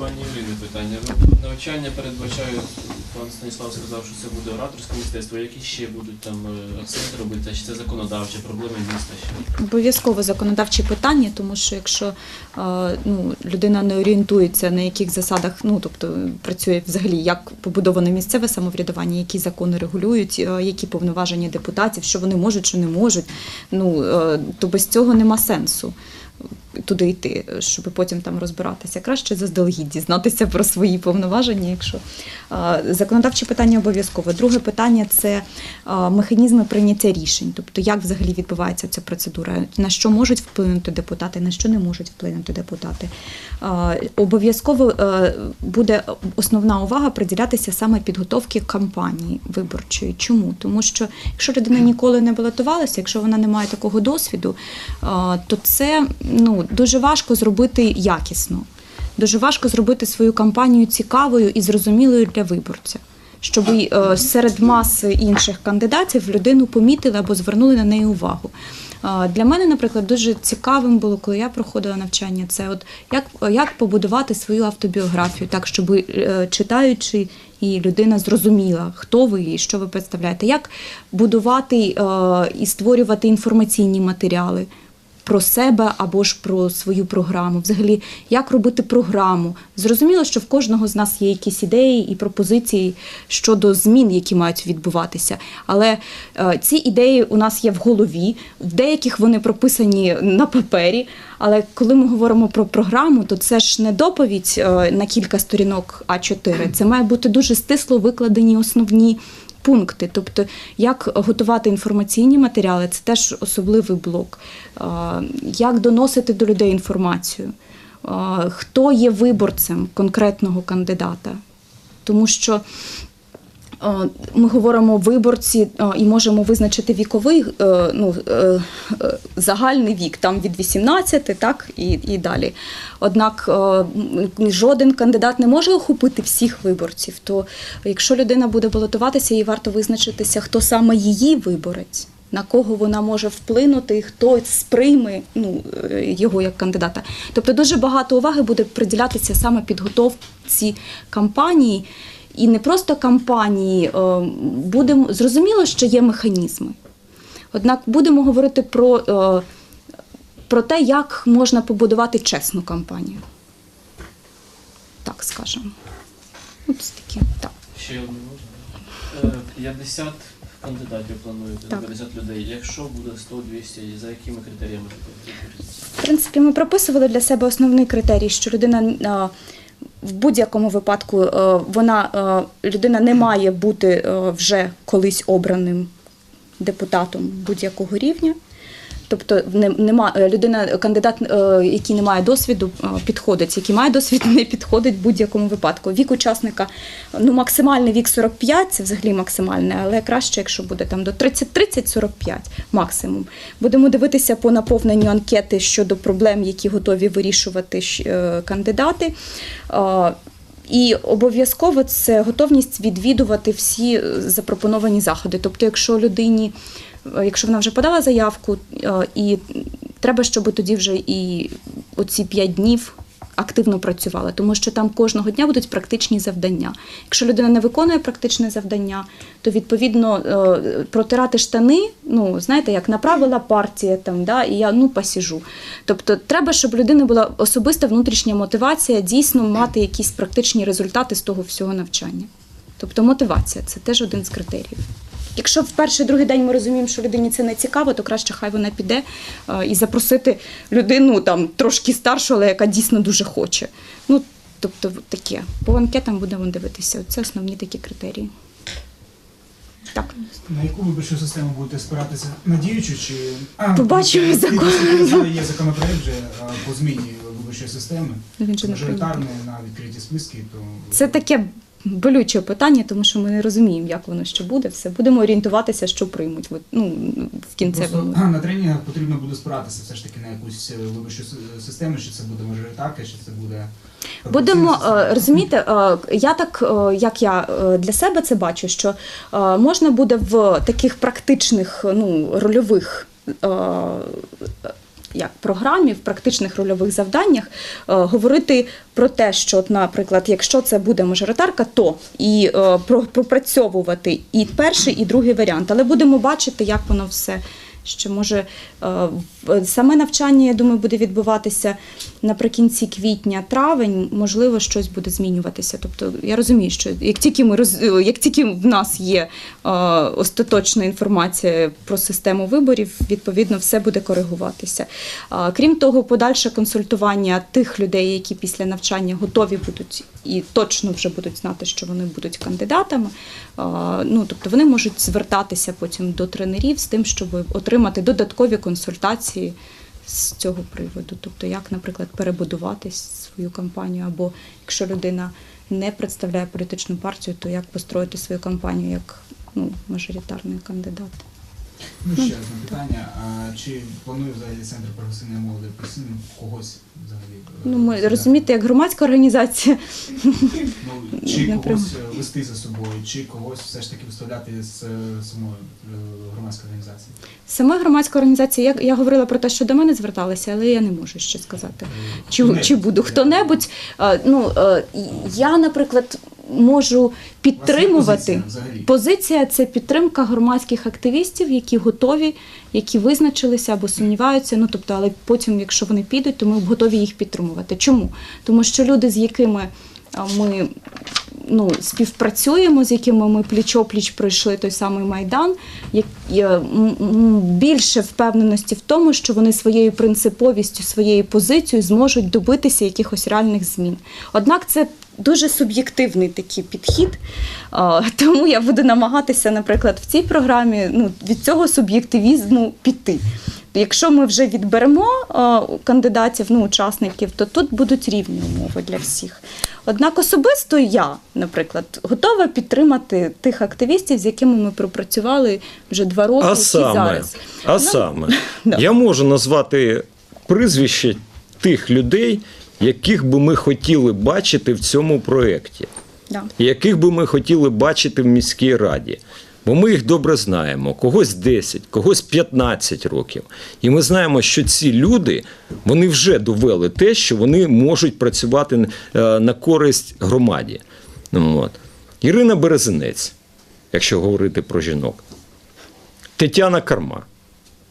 Пані Ірини, питання. Навчання передбачає, пан Станіслав сказав, що це буде ораторське мистецтво. Які ще будуть там е, акценти робити? Чи це законодавче, проблеми міста ще? Обов'язково законодавчі питання, тому що якщо е, ну, людина не орієнтується на яких засадах, ну тобто працює взагалі, як побудоване місцеве самоврядування, які закони регулюють, е, які повноваження депутатів, що вони можуть, що не можуть, ну то без цього нема сенсу. Туди йти, щоб потім там розбиратися. Краще заздалегідь дізнатися про свої повноваження. Якщо законодавчі питання обов'язково. Друге питання це механізми прийняття рішень, тобто як взагалі відбувається ця процедура, на що можуть вплинути депутати, на що не можуть вплинути депутати. Обов'язково е, буде основна увага приділятися саме підготовки кампанії виборчої. Чому? Тому що якщо людина ніколи не балотувалася, якщо вона не має такого досвіду, то це ну, дуже важко зробити якісно. Дуже важко зробити свою кампанію цікавою і зрозумілою для виборця, щоб е, серед маси інших кандидатів людину помітили або звернули на неї увагу. Е, Для мене, наприклад, дуже цікавим було, коли я проходила навчання, це от як, як побудувати свою автобіографію, так щоб е, читаючи і людина зрозуміла, хто ви і що ви представляєте, як будувати і створювати інформаційні матеріали про себе або ж про свою програму. Взагалі, як робити програму. Зрозуміло, що в кожного з нас є якісь ідеї і пропозиції щодо змін, які мають відбуватися. Але е, ці ідеї у нас є в голові, в деяких вони прописані на папері. Але коли ми говоримо про програму, то це ж не доповідь е, на кілька сторінок А4. Це має бути дуже стисло викладені основні пункти. Тобто, як готувати інформаційні матеріали, це теж особливий блок. Як доносити до людей інформацію, хто є виборцем конкретного кандидата. Тому що ми говоримо виборці е, і можемо визначити віковий е, ну, е, е, загальний вік, там від 18 так, і, і далі. Однак е, жоден кандидат не може охопити всіх виборців. То якщо людина буде балотуватися, їй варто визначитися, хто саме її виборець. На кого вона може вплинути, хто сприйме ну, е, його як кандидата. Тобто дуже багато уваги буде приділятися саме підготовці кампанії, і не просто кампанії, е, будемо зрозуміло, що є механізми. Однак будемо говорити про, е, про те, як можна побудувати чесну кампанію. Так скажемо. От такі, так. Ще одне можна? Е, 50 кандидатів плануєте, Так. 50 людей. Якщо буде 100-200, за якими критеріями? В принципі, ми прописували для себе основний критерій, що людина е, в будь-якому випадку е, вона е, людина не має бути е, вже колись обраним депутатом будь-якого рівня. Тобто нема е, людина, кандидат, е, який не має досвіду, е, підходить. Який має досвід, не підходить в будь-якому випадку. Вік учасника, ну максимальний вік 45, це взагалі максимальне, але краще, якщо буде там до 30-30-45 максимум. Будемо дивитися по наповненню анкети щодо проблем, які готові вирішувати е, кандидати. І обов'язково це готовність відвідувати всі е, запропоновані заходи. Тобто, якщо людині, е, якщо вона вже подала заявку, е, і треба, щоб тоді вже і оці п'ять днів активно працювала, тому що там кожного дня будуть практичні завдання. Якщо людина не виконує практичне завдання, то відповідно е, протирати штани, ну знаєте, як направила партія там, да, і я ну посіжу. Тобто, треба, щоб у людини була особиста внутрішня мотивація дійсно мати якісь практичні результати з того всього навчання. Тобто мотивація це теж один з критеріїв. Якщо в перший другий день ми розуміємо, що людині це не цікаво, то краще хай вона піде е, і запросити людину там трошки старшу, але яка дійсно дуже хоче. Ну тобто таке. По анкетам будемо дивитися. Це основні такі критерії. Так. На яку виборчу систему будете спиратися? На діючу чи а, Побачимо і- і- закон. Є законопроект вже по зміні виборчої системи. Ну, Він же Мажоритарний на відкриті списки, то Це таке болюче питання, тому що ми не розуміємо, як воно що буде. Все будемо орієнтуватися, що приймуть ну, в кінцевому. а, на тренінгах потрібно буде спиратися все ж таки на якусь е, виборчу систему, чи це буде мажоритарка, чи це буде Будемо е, розумієте, е, я так е, як я е, для себе це бачу, що е, можна буде в таких практичних ну рольових е, як програмі, в практичних рольових завданнях е, говорити про те, що, наприклад, якщо це буде мажоритарка, то і е, про- пропрацьовувати і перший, і другий варіант. Але будемо бачити, як воно все. Що може е, саме навчання, я думаю, буде відбуватися наприкінці квітня, травень, можливо, щось буде змінюватися. Тобто я розумію, що як тільки ми як тільки в нас є е, остаточна інформація про систему виборів, відповідно, все буде коригуватися. Крім того, подальше консультування тих людей, які після навчання готові будуть і точно вже будуть знати, що вони будуть кандидатами. Ну, тобто вони можуть звертатися потім до тренерів з тим, щоб отримати додаткові консультації з цього приводу. Тобто, як, наприклад, перебудувати свою кампанію, або якщо людина не представляє політичну партію, то як построїти свою кампанію як ну, мажоритарний кандидат. Ну, ще одне питання. А чи планує взагалі центр прогресивної молоді апельсин когось взагалі? е, Ну, ми розумієте, як громадська організація. Ну, чи когось е, вести за собою, чи когось все ж таки виставляти з е, самої е, громадської організації? Сама громадська організація, я, я говорила про те, що до мене зверталися, але я не можу ще сказати. Чи, хто-небудь? чи буду хто-небудь. Е, Ну, е, я, наприклад, можу підтримувати. позиція? Позиція це підтримка громадських активістів, які готові, які визначилися або сумніваються. Ну тобто, але потім, якщо вони підуть, то ми готові їх підтримувати. Чому? Тому що люди, з якими ми ну, співпрацюємо, з якими ми пліч-опліч пройшли той самий майдан, більше впевненості в тому, що вони своєю принциповістю, своєю позицією зможуть добитися якихось реальних змін. Однак це дуже суб'єктивний такий підхід, тому я буду намагатися, наприклад, в цій програмі ну, від цього суб'єктивізму піти. Якщо ми вже відберемо кандидатів, ну, учасників, то тут будуть рівні умови для всіх. Однак особисто я, наприклад, готова підтримати тих активістів, з якими ми пропрацювали вже два роки А саме, зараз. а Ну, саме, да. я можу назвати прізвище тих людей, яких би ми хотіли бачити в цьому проєкті, Да. яких би ми хотіли бачити в міській раді. Бо ми їх добре знаємо, когось 10, когось 15 років. І ми знаємо, що ці люди вони вже довели те, що вони можуть працювати е, на користь громаді. Ну, от. Ірина Березинець, якщо говорити про жінок, Тетяна Карма.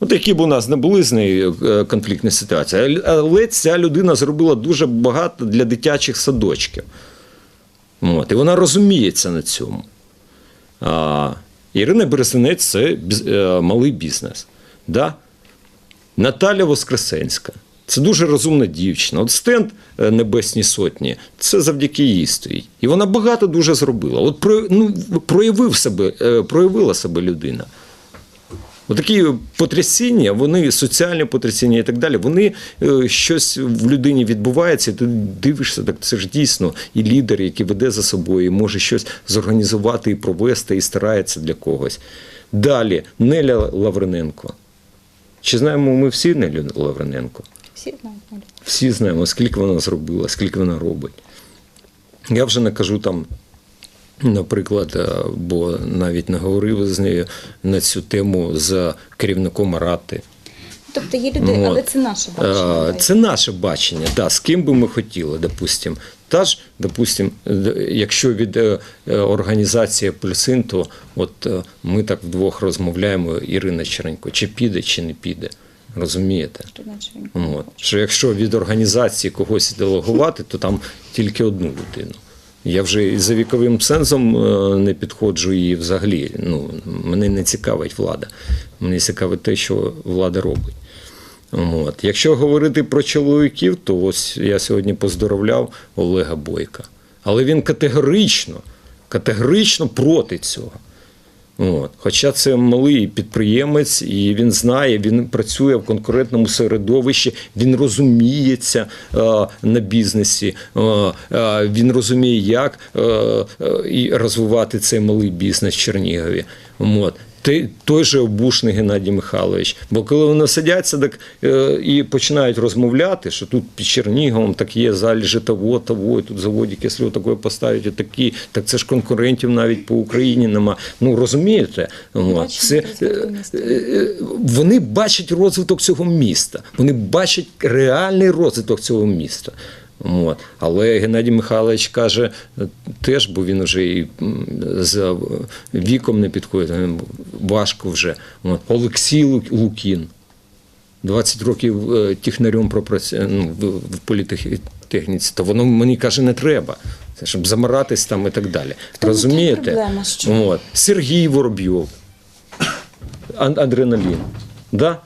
От які б у нас не були з нею е, конфліктні ситуації, але ця людина зробила дуже багато для дитячих садочків. От, і вона розуміється на цьому. Ірина Бересинець це е, малий бізнес. Да? Наталя Воскресенська. Це дуже розумна дівчина. От стенд е, Небесні Сотні, це завдяки їй стоїть. І вона багато дуже зробила. От про, ну, проявив себе, е, проявила себе людина. Отакі потрясіння, вони соціальні потрясіння і так далі, вони е, щось в людині відбувається, і ти дивишся, так це ж дійсно і лідер, який веде за собою, і може щось зорганізувати і провести, і старається для когось. Далі Неля Лаврененко. Чи знаємо ми всі Нелю Лаврененко? Всі. Олю. Всі знаємо, скільки вона зробила, скільки вона робить. Я вже не кажу там, наприклад, е, бо навіть не говорив з нею на цю тему з керівником Рати. Тобто є люди, От. але це наше бачення. Е. Це наше бачення, да, з ким би ми хотіли, допустим. Та ж, допустим, якщо від е, організації Апельсин, то от ми так вдвох розмовляємо, Ірина Черенко, чи піде, чи не піде. Розумієте? Що От. Що якщо від організації когось делегувати, то там тільки одну людину. Я вже за віковим сенсом е, не підходжу і взагалі. Ну, мене не цікавить влада. Мене цікавить те, що влада робить. От. Якщо говорити про чоловіків, то ось я сьогодні поздоровляв Олега Бойка. Але він категорично, категорично проти цього. От. Хоча це малий підприємець, і він знає, він працює в конкурентному середовищі, він розуміється е, на бізнесі, е, е, він розуміє, як е, е, і розвивати цей малий бізнес в Чернігові. От. Той, той же обушний Геннадій Михайлович. Бо коли вони сидяться так, е, і починають розмовляти, що тут під Черніговом так є залежи того, того, і тут заводик, якщо такое поставити, такі, так це ж конкурентів навіть по Україні нема. Ну розумієте? Це, е, е, вони бачать розвиток цього міста, вони бачать реальний розвиток цього міста. От. Але Геннадій Михайлович каже е, теж, бо він вже і за віком не підходить, е, важко вже. От. Олексій Лукін. 20 років е, технарем пропрацював ну, в, політехніці, то воно мені каже, не треба. Це щоб замиратись там і так далі. Та ну, Розумієте? проблема, що- От. Сергій Воробйов. Адреналін. Да?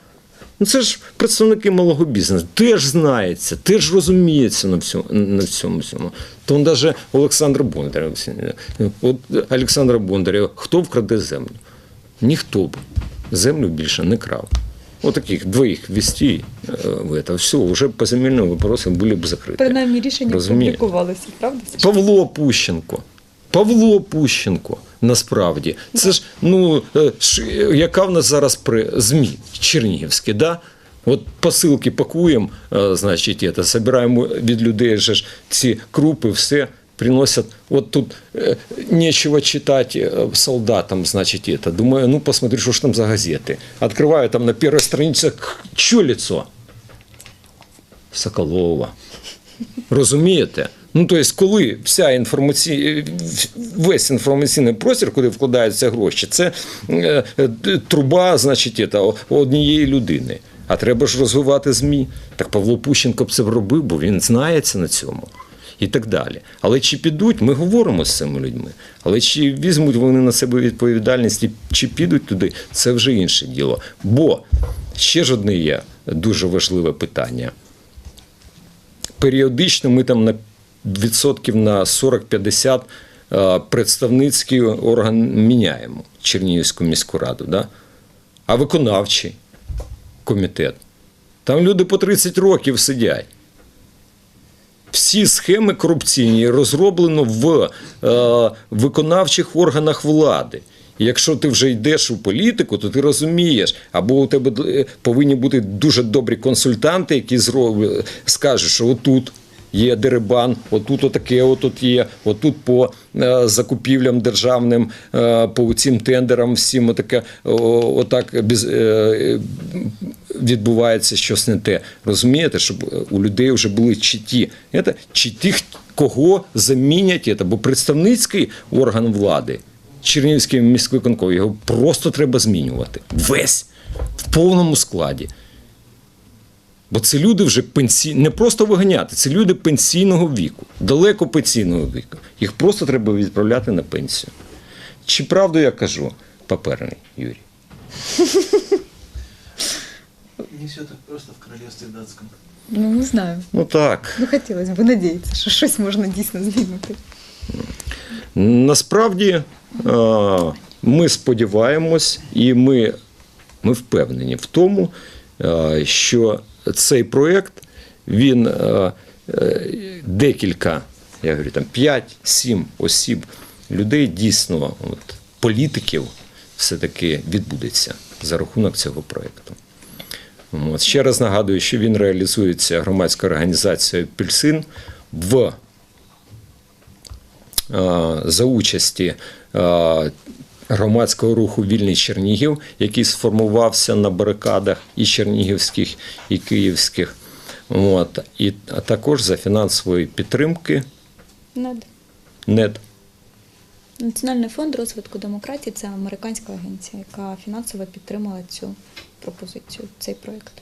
Ну, це ж представники малого бізнесу, теж знається, теж розуміється на всьому. На всьому, всьому. То он навіть Олександр Бондарєв. От Олександр Бондарєв, хто вкраде землю? Ніхто б землю більше не крав. Вот таких двоих ввести э, в это, все, уже по земельным вопросам были бы закрыты. Принаймні рішення Розумію. публікувалися, правда? Саша? Павло Пущенко. Павло Пущенко. Насправді, це ж ну е, ш- яка в нас зараз при ЗМІ Чернігівські, да? От посилки пакуємо, е, значить, это, собираємо від людей же ж ці крупи, все приносять. От тут е, нечего читать е, солдатам, значить, это. Думаю, ну посмотри, що ж там за газети. Открываю там на першій страниці, що лицо? Соколова. Розумієте? Ну, тобто, коли вся інформацій... весь інформаційний простір, куди вкладаються гроші, це е, е, труба, значить, однієї людини. А треба ж розвивати ЗМІ. Так Павло Пущенко б це робив, бо він знається на цьому. І так далі. Але чи підуть, ми говоримо з цими людьми. Але чи візьмуть вони на себе відповідальність чи підуть туди, це вже інше діло. Бо ще ж одне є дуже важливе питання періодично ми там на відсотків на 40-50 е, представницький орган міняємо Чернігівську міську раду. Да? А виконавчий комітет. Там люди по 30 років сидять. Всі схеми корупційні розроблено в е, виконавчих органах влади. І якщо ти вже йдеш у політику, то ти розумієш, або у тебе е, повинні бути дуже добрі консультанти, які зроблять, скажуть, що отут є дерибан, отут отаке, отут є, отут по е, закупівлям державним, е, по цим тендерам, всім отаке, отак без, е, відбувається щось не те. Розумієте, щоб у людей вже були чіті. Це, тих, кого замінять бо представницький орган влади, Чернігівський міський конком, його просто треба змінювати. Весь в повному складі. Бо це люди вже пенсій... не просто виганяти, це люди пенсійного віку, далеко пенсійного віку. Їх просто треба відправляти на пенсію. Чи правду я кажу, паперний Юрій? Не все так просто в королевстве датском. Ну, не знаю. Ну так. Ну, хотілося б надіятися, що щось можна дійсно змінити. Насправді е, ми сподіваємось і ми, ми впевнені в тому, е, що цей проєкт він е, е, декілька, я говорю, там 5-7 осіб людей дійсно, от, політиків, все-таки відбудеться за рахунок цього проєкту. От. Ще раз нагадую, що він реалізується громадською організацією Пільсин в е, за участі громадського руху Вільний Чернігів, який сформувався на барикадах і чернігівських, і київських. От. І а також за фінансової підтримки НЕД. НЕД. Національний фонд розвитку демократії це американська агенція, яка фінансово підтримала цю пропозицію, цей проєкт.